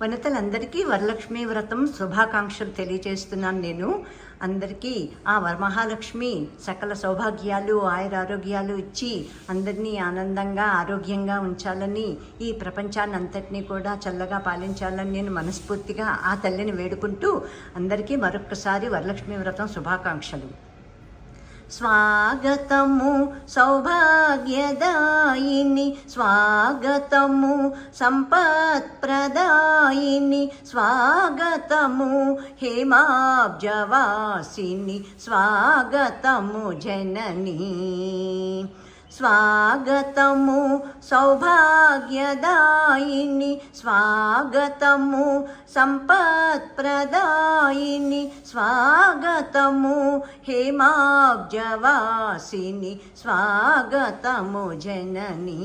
వనితలందరికీ వరలక్ష్మి వ్రతం శుభాకాంక్షలు తెలియజేస్తున్నాను నేను. అందరికీ ఆ వరమహాలక్ష్మి సకల సౌభాగ్యాలు ఆయురారోగ్యాలు ఇచ్చి అందరినీ ఆనందంగా ఆరోగ్యంగా ఉంచాలని ఈ ప్రపంచాన్ని అంతటినీ కూడా చల్లగా పాలించాలని నేను మనస్ఫూర్తిగా ఆ తల్లిని వేడుకుంటూ అందరికీ మరొక్కసారి వరలక్ష్మి వ్రతం శుభాకాంక్షలు. స్వాగతము సౌభాగ్యదాయిని స్వాగతము సంపత్ప్రదాయిని స్వాగతము హేమాబ్జవాసిని స్వాగతము జననీ స్వాగతము సౌభాగ్యదాయిని స్వాగతము సంపత్ప్రదాయిని స్వాగతము హేమాబ్జవాసిని స్వాగతము జననీ.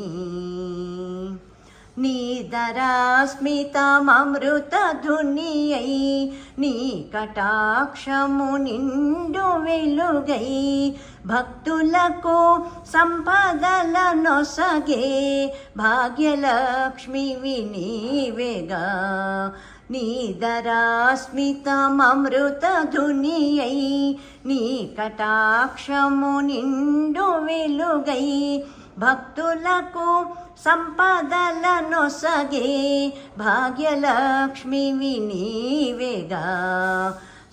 నీదరాస్మితమృతధునియై నీ కటాక్షము నిండు వెలుగై భక్తులకు సంపదల నొసగే భాగ్యలక్ష్మి వినీవేగా. నీదరాస్మితమృతధునియై నీ కటాక్షము నిండు వెలుగై భక్తులకు సంపదలను సగే భాగ్యలక్ష్మి వినీవేగా.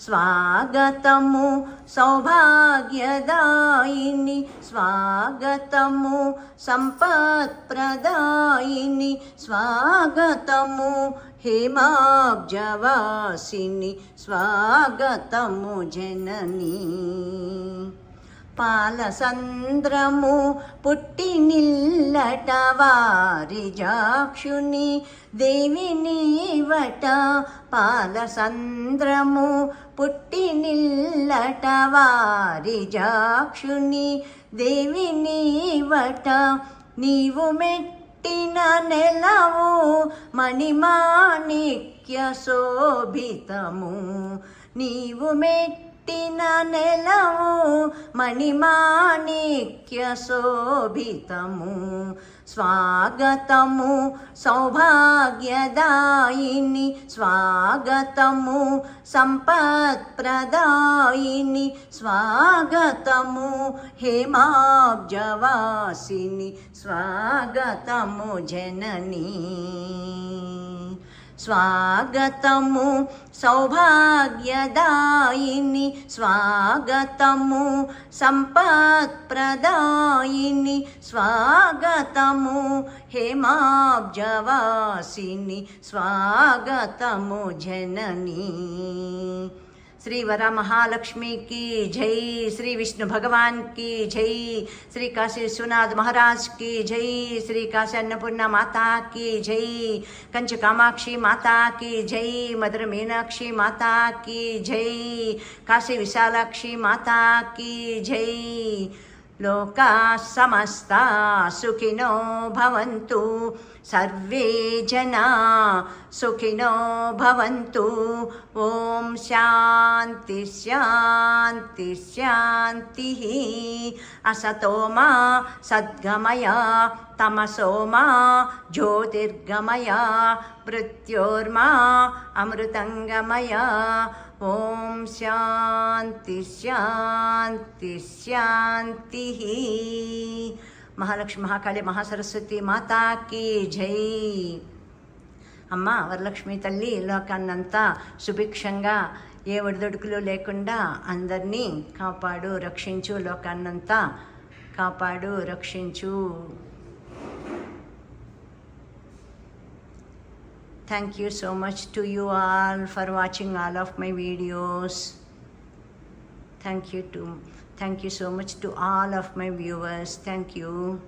స్వాగతము సౌభాగ్యదాయిని స్వాగతము సంపత్ప్రదాయిని స్వాగతము హేమాబ్జవాసిని స్వాగతము జననీ. పాలసంద్రము పుట్టి నిల్లట వారి జాక్షుని దేవిని వట పాలసంద్రము పుట్టి నిల్లట వారి జాక్షుని దేవిని వట నీవు మెట్టిన నెలవు మణిమాణిక్య శోభితము. నీవు మెట్టి పుట్టిన నెలవు మణిమాణిక్య శోభితము స్వాగతము సౌభాగ్యదాయిని స్వాగతము సంపత్ప్రదాయిని స్వాగతము హేమాబ్జవాసిని స్వాగతము జననీ. స్వాగతము సౌభాగ్యదాయిని స్వాగతము సంపత్ప్రదాయిని స్వాగతము హేమాబ్జవాసిని స్వాగతము జననీ. श्री वरा महालक्ष्मी की जय श्री विष्णु भगवान की जय श्री काशी विश्वनाथ महाराज की जय श्री काशी अन्नपूर्णा माता की जय कंच कामाक्षी माता की जय मधुर मीनाक्षी माता की जय काशी विशालाक्षी माता की जय। లోకా సమస్తా సుఖినో భవంతు సర్వే జనా సుఖినో భవంతు ఓం శాంతి శాంతి శాంతి అసతో మా సద్గమయ తమసో మా జ్యోతిర్గమయ మృత్యోర్మా అమృతంగమయ ఓం శాంతి శాంతి శాంతి. మహాలక్ష్మి మహాకాళి మహాసరస్వతి మాతాకి జై. అమ్మ వరలక్ష్మి తల్లి లోకాన్నంతా సుభిక్షంగా ఏ ఒడిదొడుకులు లేకుండా అందరినీ కాపాడు రక్షించు లోకాన్నంతా కాపాడు రక్షించు. Thank you so much to you all for watching all of my videos. Thank you to thank you so much to all of my viewers. Thank you.